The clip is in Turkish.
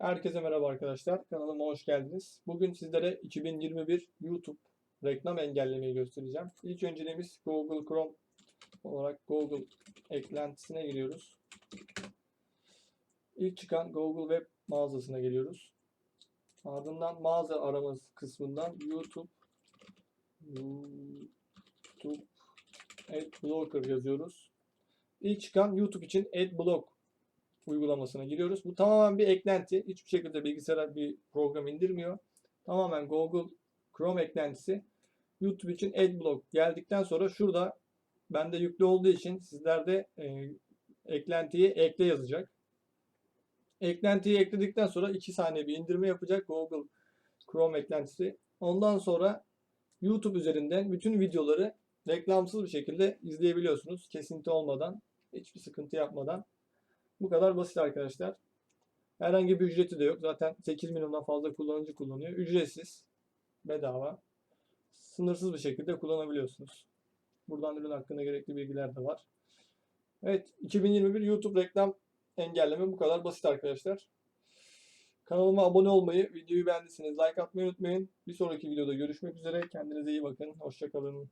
Herkese merhaba arkadaşlar. Kanalıma hoş geldiniz. Bugün sizlere 2021 YouTube reklam engellemeyi göstereceğim. İlk önceliğimiz Google Chrome olarak Google eklentisine giriyoruz. İlk çıkan Google Web mağazasına geliyoruz. Ardından mağaza aramız kısmından YouTube YouTube Adblocker yazıyoruz. İlk çıkan YouTube için Adblock uygulamasına giriyoruz. Bu tamamen bir eklenti. Hiçbir şekilde bilgisayara bir program indirmiyor. Tamamen Google Chrome eklentisi. YouTube için Adblock geldikten sonra şurada bende yüklü olduğu için sizlerde e, eklentiyi ekle yazacak. Eklentiyi ekledikten sonra 2 saniye bir indirme yapacak Google Chrome eklentisi. Ondan sonra YouTube üzerinden bütün videoları reklamsız bir şekilde izleyebiliyorsunuz. Kesinti olmadan, hiçbir sıkıntı yapmadan. Bu kadar basit arkadaşlar. Herhangi bir ücreti de yok. Zaten 8 milyondan fazla kullanıcı kullanıyor. Ücretsiz, bedava, sınırsız bir şekilde kullanabiliyorsunuz. Buradan ürün hakkında gerekli bilgiler de var. Evet, 2021 YouTube reklam engelleme bu kadar basit arkadaşlar. Kanalıma abone olmayı, videoyu beğendiyseniz like atmayı unutmayın. Bir sonraki videoda görüşmek üzere. Kendinize iyi bakın. Hoşçakalın.